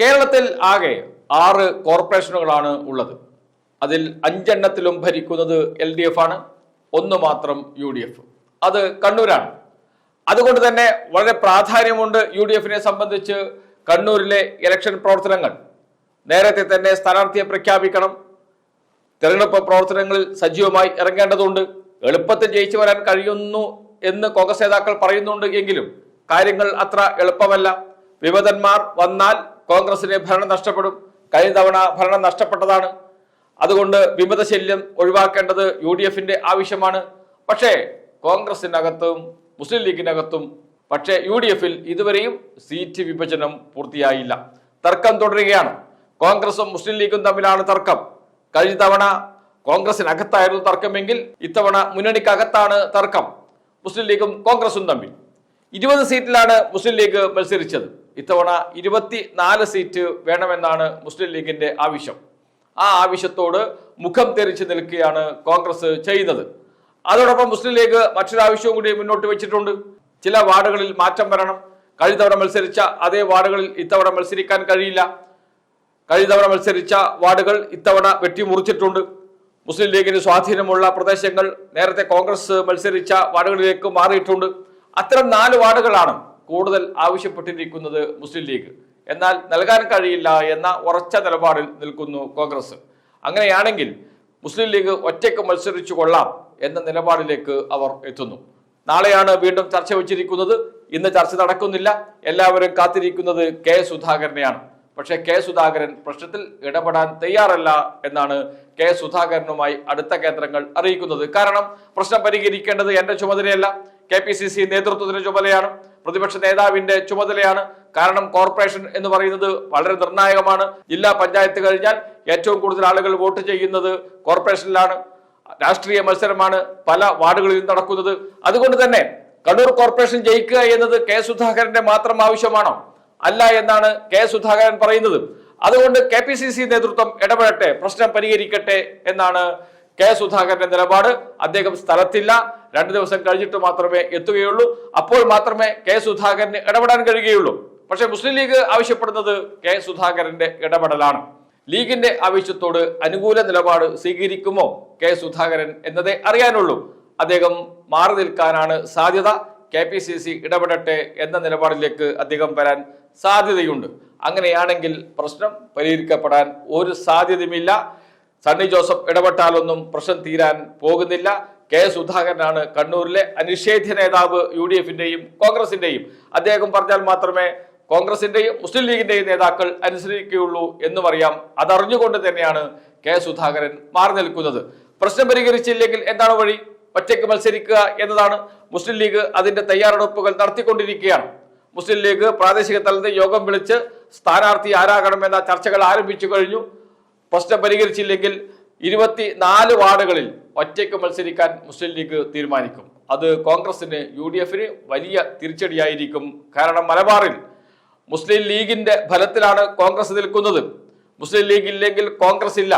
കേരളത്തിൽ ആകെ ആറ് കോർപ്പറേഷനുകളാണ് ഉള്ളത്. അതിൽ അഞ്ചെണ്ണത്തിലും ഭരിക്കുന്നത് എൽ ഡി എഫ് ആണ്. ഒന്ന് മാത്രം യു ഡി എഫ്. അത് കണ്ണൂരാണ്. അതുകൊണ്ട് തന്നെ വളരെ പ്രാധാന്യമുണ്ട് യു ഡി എഫിനെ സംബന്ധിച്ച് കണ്ണൂരിലെ ഇലക്ഷൻ പ്രവർത്തനങ്ങൾ. നേരത്തെ തന്നെ സ്ഥാനാർത്ഥിയെ പ്രഖ്യാപിക്കണം. തെരഞ്ഞെടുപ്പ് പ്രവർത്തനങ്ങളിൽ സജീവമായി ഇറങ്ങേണ്ടതുണ്ട്. എളുപ്പത്തിൽ ജയിച്ചു വരാൻ കഴിയുന്നു എന്ന് കോൺഗ്രസ് നേതാക്കൾ പറയുന്നുണ്ട് എങ്കിലും കാര്യങ്ങൾ അത്ര എളുപ്പമല്ല. വിമതന്മാർ വന്നാൽ കോൺഗ്രസിന് ഭരണം നഷ്ടപ്പെടും. കഴിഞ്ഞ തവണ ഭരണം നഷ്ടപ്പെട്ടതാണ്. അതുകൊണ്ട് വിമതശല്യം ഒഴിവാക്കേണ്ടത് യു ഡി എഫിന്റെ ആവശ്യമാണ്. പക്ഷേ കോൺഗ്രസിനകത്തും മുസ്ലിം ലീഗിനകത്തും പക്ഷേ യു ഡി എഫിൽ ഇതുവരെയും സീറ്റ് വിഭജനം പൂർത്തിയായില്ല. തർക്കം തുടരുകയാണ്. കോൺഗ്രസും മുസ്ലിം ലീഗും തമ്മിലാണ് തർക്കം. കഴിഞ്ഞ തവണ കോൺഗ്രസിനകത്തായിരുന്നു തർക്കമെങ്കിൽ ഇത്തവണ മുന്നണിക്കകത്താണ് തർക്കം. മുസ്ലിം ലീഗും കോൺഗ്രസും തമ്മിൽ. ഇരുപത് സീറ്റിലാണ് മുസ്ലിം ലീഗ് മത്സരിച്ചത്. ഇത്തവണ ഇരുപത്തി നാല് സീറ്റ് വേണമെന്നാണ് മുസ്ലിം ലീഗിന്റെ ആവശ്യം. ആ ആവശ്യത്തോട് മുഖം തെരിച്ചു നിൽക്കുകയാണ് കോൺഗ്രസ് ചെയ്യുന്നത്. അതോടൊപ്പം മുസ്ലിം ലീഗ് മറ്റൊരു ആവശ്യവും കൂടി മുന്നോട്ട് വെച്ചിട്ടുണ്ട്. ചില വാർഡുകളിൽ മാറ്റം വരണം. കഴിഞ്ഞ തവണ മത്സരിച്ച അതേ വാർഡുകളിൽ ഇത്തവണ മത്സരിക്കാൻ കഴിയില്ല. കഴിഞ്ഞ തവണ മത്സരിച്ച വാർഡുകൾ ഇത്തവണ വെട്ടിമുറിച്ചിട്ടുണ്ട്. മുസ്ലിം ലീഗിന് സ്വാധീനമുള്ള പ്രദേശങ്ങൾ നേരത്തെ കോൺഗ്രസ് മത്സരിച്ച വാർഡുകളിലേക്ക് മാറിയിട്ടുണ്ട്. അത്തരം നാല് വാർഡുകളാണ് കൂടുതൽ ആവശ്യപ്പെട്ടിരിക്കുന്നത് മുസ്ലിം ലീഗ്. എന്നാൽ നൽകാൻ കഴിയില്ല എന്ന ഉറച്ച നിലപാടിൽ നിൽക്കുന്നു കോൺഗ്രസ്. അങ്ങനെയാണെങ്കിൽ മുസ്ലിം ലീഗ് ഒറ്റയ്ക്ക് മത്സരിച്ചു കൊള്ളാം എന്ന നിലപാടിലേക്ക് അവർ എത്തുന്നു. നാളെയാണ് വീണ്ടും ചർച്ച വെച്ചിരിക്കുന്നത്. ഇന്ന് ചർച്ച നടക്കുന്നില്ല. എല്ലാവരും കാത്തിരിക്കുന്നത് കെ സുധാകരനെയാണ്. പക്ഷേ കെ സുധാകരൻ പ്രശ്നത്തിൽ ഇടപെടാൻ തയ്യാറല്ല എന്നാണ് കെ സുധാകരനുമായി അടുത്ത കേന്ദ്രങ്ങൾ അറിയിക്കുന്നത്. കാരണം പ്രശ്നം പരിഹരിക്കേണ്ടത് എന്റെ ചുമതലയല്ല. കെ പി സി സി നേതൃത്വത്തിന്റെ ചുമതലയാണ്. പ്രതിപക്ഷ നേതാവിന്റെ ചുമതലയാണ് കാരണം കോർപ്പറേഷൻ എന്ന് പറയുന്നത് വളരെ നിർണായകമാണ്. ജില്ലാ പഞ്ചായത്ത് കഴിഞ്ഞാൽ ഏറ്റവും കൂടുതൽ ആളുകൾ വോട്ട് ചെയ്യുന്നത് കോർപ്പറേഷനിലാണ്. രാഷ്ട്രീയ മത്സരമാണ് പല വാർഡുകളിലും നടക്കുന്നത്. അതുകൊണ്ട് തന്നെ കണ്ണൂർ കോർപ്പറേഷൻ ജയിക്കുക എന്നത് കെ സുധാകരന്റെ മാത്രം ആവശ്യമാണോ? അല്ല എന്നാണ് കെ സുധാകരൻ പറയുന്നത്. അതുകൊണ്ട് കെ പി സി സി നേതൃത്വം ഇടപെടട്ടെ പ്രശ്നം പരിഹരിക്കട്ടെ എന്നാണ് കെ സുധാകരന്റെ നിലപാട്. അദ്ദേഹം സ്ഥലത്തില്ല രണ്ടു ദിവസം കഴിഞ്ഞിട്ട് മാത്രമേ എത്തുകയുള്ളൂ. അപ്പോൾ മാത്രമേ കെ സുധാകരന് ഇടപെടാൻ കഴിയുകയുള്ളൂ. പക്ഷെ മുസ്ലിം ലീഗ് ആവശ്യപ്പെടുന്നത് കെ സുധാകരന്റെ ഇടപെടലാണ്. ലീഗിന്റെ ആവശ്യത്തോട് അനുകൂല നിലപാട് സ്വീകരിക്കുമോ കെ സുധാകരൻ എന്നതേ അറിയാനുള്ളൂ. അദ്ദേഹം മാറി നിൽക്കാനാണ് സാധ്യത. കെ പി സി സി ഇടപെടട്ടെ എന്ന നിലപാടിലേക്ക് അദ്ദേഹം വരാൻ സാധ്യതയുണ്ട്. അങ്ങനെയാണെങ്കിൽ പ്രശ്നം പരിഹരിക്കപ്പെടാൻ ഒരു സാധ്യതയുമില്ല. സണ്ണി ജോസഫ് ഇടപെട്ടാലൊന്നും പ്രശ്നം തീരാൻ പോകുന്നില്ല. കെ സുധാകരനാണ് കണ്ണൂരിലെ അനിഷേധ്യ നേതാവ് യു ഡി എഫിന്റെയും കോൺഗ്രസിന്റെയും. അദ്ദേഹം പറഞ്ഞാൽ മാത്രമേ കോൺഗ്രസിന്റെയും മുസ്ലിം ലീഗിന്റെയും നേതാക്കൾ അനുസരിക്കുകയുള്ളൂ എന്നും അറിയാം. അതറിഞ്ഞുകൊണ്ട് തന്നെയാണ് കെ സുധാകരൻ മാറി നിൽക്കുന്നത്. പ്രശ്നം പരിഹരിച്ചില്ലെങ്കിൽ എന്താണ് വഴി? ഒറ്റയ്ക്ക് മത്സരിക്കുക എന്നതാണ്. മുസ്ലിം ലീഗ് അതിന്റെ തയ്യാറെടുപ്പുകൾ നടത്തിക്കൊണ്ടിരിക്കുകയാണ്. മുസ്ലിം ലീഗ് പ്രാദേശിക തലത്തിൽ യോഗം വിളിച്ച് സ്ഥാനാർത്ഥി ആരാകണമെന്ന ചർച്ചകൾ ആരംഭിച്ചു കഴിഞ്ഞു. പ്രശ്നം പരിഹരിച്ചില്ലെങ്കിൽ ഇരുപത്തി നാല് വാർഡുകളിൽ ഒറ്റയ്ക്ക് മത്സരിക്കാൻ മുസ്ലിം ലീഗ് തീരുമാനിക്കും. അത് കോൺഗ്രസിന് യു ഡി എഫിന് വലിയ തിരിച്ചടിയായിരിക്കും. കാരണം മലബാറിൽ മുസ്ലിം ലീഗിന്റെ ഫലത്തിലാണ് കോൺഗ്രസ് നിൽക്കുന്നത്. മുസ്ലിം ലീഗ് ഇല്ലെങ്കിൽ കോൺഗ്രസ് ഇല്ല.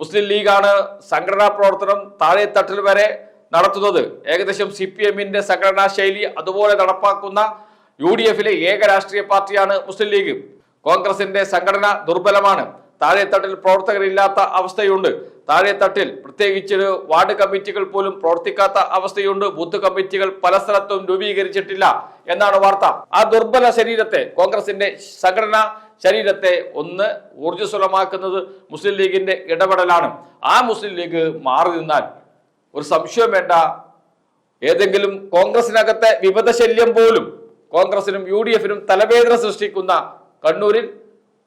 മുസ്ലിം ലീഗാണ് സംഘടനാ പ്രവർത്തനം താഴെത്തട്ടിൽ വരെ നടത്തുന്നത്. ഏകദേശം സി പി എമ്മിന്റെ സംഘടനാ ശൈലി അതുപോലെ നടപ്പാക്കുന്ന യു ഡി എഫിലെ ഏക രാഷ്ട്രീയ പാർട്ടിയാണ് മുസ്ലിം ലീഗ്. കോൺഗ്രസിന്റെ സംഘടന ദുർബലമാണ്. താഴെത്തട്ടിൽ പ്രവർത്തകരില്ലാത്ത അവസ്ഥയുണ്ട്. താഴെത്തട്ടിൽ പ്രത്യേകിച്ച് വാർഡ് കമ്മിറ്റികൾ പോലും പ്രവർത്തിക്കാത്ത അവസ്ഥയുണ്ട്. ബൂത്ത് കമ്മിറ്റികൾ പല സ്ഥലത്തും രൂപീകരിച്ചിട്ടില്ല എന്നാണ് വാർത്ത. ആ ദുർബല ശരീരത്തെ കോൺഗ്രസിന്റെ സംഘടനാ ശരീരത്തെ ഒന്ന് ഊർജസ്വലമാക്കുന്നത് മുസ്ലിം ലീഗിന്റെ ഇടപെടലാണ്. ആ മുസ്ലിം ലീഗ് മാറി നിന്നാൽ ഒരു സംശയം വേണ്ട. ഏതെങ്കിലും കോൺഗ്രസിനകത്തെ വിപദശല്യം ശല്യം പോലും കോൺഗ്രസിനും യു ഡി എഫിനും തലവേദന സൃഷ്ടിക്കുന്ന കണ്ണൂരിൽ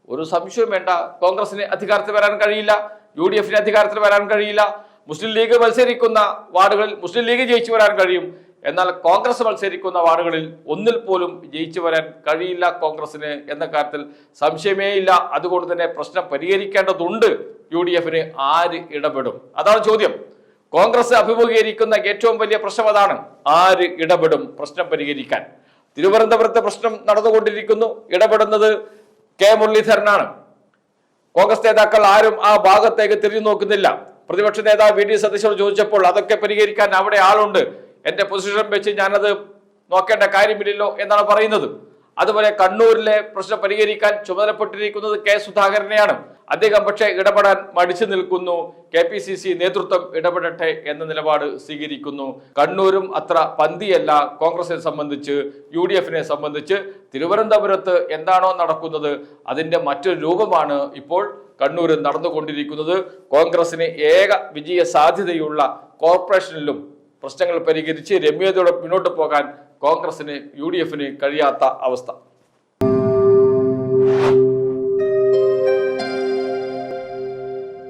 ഒരു സംശയം വേണ്ട. കോൺഗ്രസിന് അധികാരത്തിൽ വരാൻ കഴിയില്ല. യു ഡി എഫിന് അധികാരത്തിൽ വരാൻ കഴിയില്ല. മുസ്ലിം ലീഗ് മത്സരിക്കുന്ന വാർഡുകളിൽ മുസ്ലിം ലീഗ് ജയിച്ചു വരാൻ കഴിയും. എന്നാൽ കോൺഗ്രസ് മത്സരിക്കുന്ന വാർഡുകളിൽ ഒന്നിൽ പോലും ജയിച്ചു വരാൻ കഴിയില്ല കോൺഗ്രസിന് എന്ന കാര്യത്തിൽ സംശയമേ ഇല്ല. അതുകൊണ്ട് തന്നെ പ്രശ്നം പരിഹരിക്കേണ്ടതുണ്ട്. യു ഡി എഫിന് ആര് ഇടപെടും? അതാണ് ചോദ്യം. കോൺഗ്രസ് അഭിമുഖീകരിക്കുന്ന ഏറ്റവും വലിയ പ്രശ്നം അതാണ്. ആര് ഇടപെടും പ്രശ്നം പരിഹരിക്കാൻ? തിരുവനന്തപുരത്തെ പ്രശ്നം നടന്നുകൊണ്ടിരിക്കുന്നു. ഇടപെടുന്നത് കെ മുരളീധരനാണ്. കോൺഗ്രസ് നേതാക്കൾ ആരും ആ ഭാഗത്തേക്ക് തിരിഞ്ഞു നോക്കുന്നില്ല. പ്രതിപക്ഷ നേതാവ് വി ഡി സതീശോട് ചോദിച്ചപ്പോൾ അതൊക്കെ പരിഹരിക്കാൻ അവിടെ ആളുണ്ട്. എന്റെ പൊസിഷൻ വെച്ച് ഞാനത് നോക്കേണ്ട കാര്യമില്ലല്ലോ എന്നാണ് പറയുന്നത്. അതുപോലെ കണ്ണൂരിലെ പ്രശ്നം പരിഹരിക്കാൻ ചുമതലപ്പെട്ടിരിക്കുന്നത് കെ സുധാകരനെയാണ്. അദ്ദേഹം പക്ഷേ ഇടപെടാൻ മടിച്ചു നിൽക്കുന്നു. കെ പി സി സി നേതൃത്വം ഇടപെടട്ടെ എന്ന നിലപാട് സ്വീകരിക്കുന്നു. കണ്ണൂരും അത്ര പന്തിയല്ല കോൺഗ്രസിനെ സംബന്ധിച്ച് യു ഡി എഫിനെ സംബന്ധിച്ച്. തിരുവനന്തപുരത്ത് എന്താണോ നടക്കുന്നത് അതിന്റെ മറ്റൊരു രൂപമാണ് ഇപ്പോൾ കണ്ണൂരിൽ നടന്നുകൊണ്ടിരിക്കുന്നത്. കോൺഗ്രസിന് ഏക വിജയ സാധ്യതയുള്ള കോർപ്പറേഷനിലും പ്രശ്നങ്ങൾ പരിഹരിച്ച് രമ്യതയോടെ മുന്നോട്ട് പോകാൻ കോൺഗ്രസിന് യു കഴിയാത്ത അവസ്ഥ.